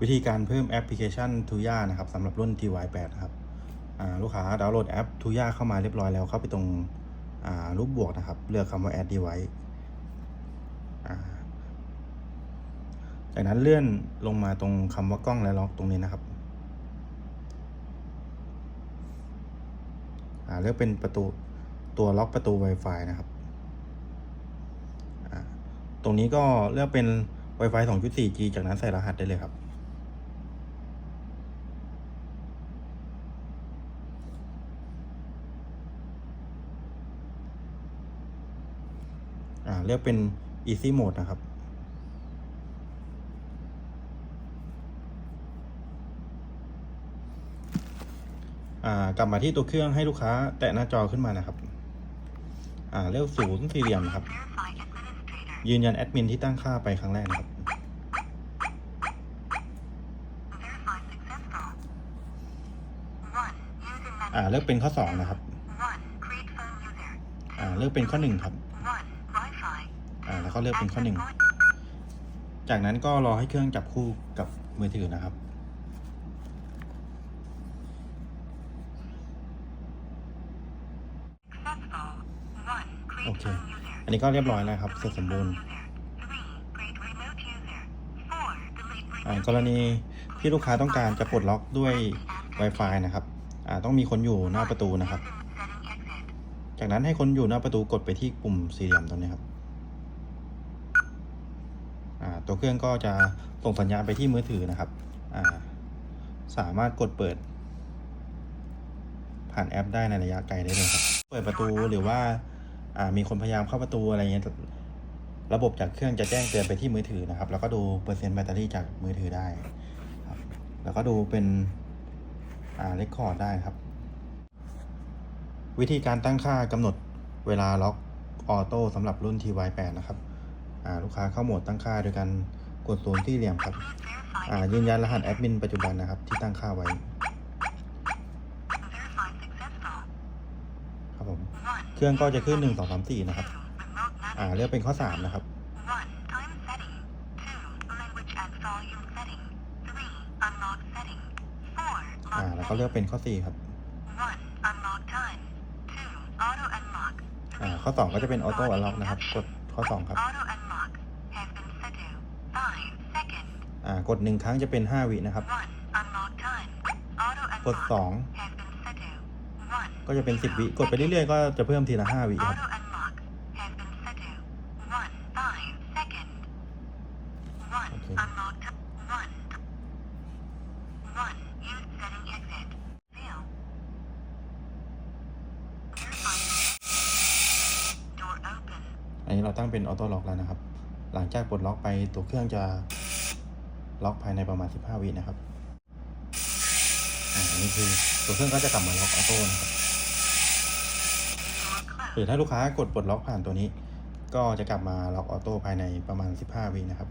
วิธีการเพิ่มแอปพลิเคชัน Tuya นะครับสำหรับรุ่น TY8 ครับลูกค้าดาวน์โหลดแอป Tuya เข้ามาเรียบร้อยแล้วเข้าไปตรงรูปบวกนะครับ เลือกคำว่า Add Device าจากนั้นเลื่อนลงมาตรงคำว่ากล้องและล็อกตรงนี้นะครับเลือกเป็นประตูตัวล็อกประตู Wi-Fi นะครับตรงนี้ก็เลือกเป็น Wi-Fi 2.4G จากนั้นใส่รหัสได้เลยครับ อ่าเลือกเป็น easy mode นะครับอ่ากลับมาที่ตัวเครื่องให้ลูกค้าแตะหน้าจอขึ้นมานะครับ อ่าเลือกศูนย์สี่เหลี่ยมนะครับ ยืนยันแอดมินที่ตั้งค่าไปครั้งแรกนะครับ อ่าเลือกเป็นข้อสองนะครับ อ่าเลือกเป็นข้อหนึ่งครับ แล้วก็เลือกเป็นข้อหนึ่ง จากนั้นก็รอให้เครื่องจับคู่กับมือถือนะครับ โอเค อันนี้ก็เรียบร้อยแล้วครับ เสร็จสมบูรณ์กรณีที่ลูกค้าต้องการจะปลดล็อกด้วย Wi-Fi นะครับต้องมีคนอยู่หน้าประตูนะครับ จากนั้นให้คนอยู่หน้าประตูกดไปที่ปุ่มสี่เหลี่ยมตรงนี้ครับ ตัวเครื่องก็จะส่งสัญญาณไปที่มือถือนะครับาสามารถกดเปิด ผ่านแอปได้ในระยะไกลได้เลยครับ เปิดประตูหรือว่าามีคนพยายามเข้าประตูอะไรเงี้ยระบบจากเครื่องจะแจ้งเตือนไปที่มือถือนะครับ แล้วก็ดูเปอร์เซ็นต์แบตเตอรี่จากมือถือได้ครับแล้วก็ดูเป็นอ่าเรคคอร์ดได้ครับ วิธีการตั้งค่ากำหนดเวลาล็อกออโต้สำหรับรุ่น TY8 นะครับ ลูกค้าเข้าโหมดตั้งค่าโดยการกดศูนย์ที่เหลี่ยมครับอ่ายืนยันรหัสแอดมินปัจจุบันนะครับที่ตั้งค่าไว้ครับผมเครื่องก็จะขึ้น 1 2 3 4 นะครับอ่าเลือกเป็นข้อ 3 นะครับอ่าแล้วก็เลือกเป็นข้อ 4 ครับอ่าข้อ 2 ก็จะเป็นออโต้อัลล็อกนะครับ กดข้อ 2 ครับ อ่ากด1ครั้งจะเป็น 5 วินะครับ กด 2 ก็จะเป็น 10 วิ กดไปเรื่อยๆ ก็จะเพิ่มทีละ 5 วิครับโอเคอันนี้เราตั้งเป็นออโต้ล็อกแล้วนะครับ หลังจากปลดล็อกไปตัวเครื่องจะ ล็อกภายในประมาณ 15 วินะครับอันนี้คือตัวเครื่องก็จะกลับมาล็อกออโต้นะครับหรือถ้าลูกค้ากดปลดล็อกผ่านตัวนี้ ก็จะกลับมาล็อกออโต้ภายในประมาณ 15 วินะครับ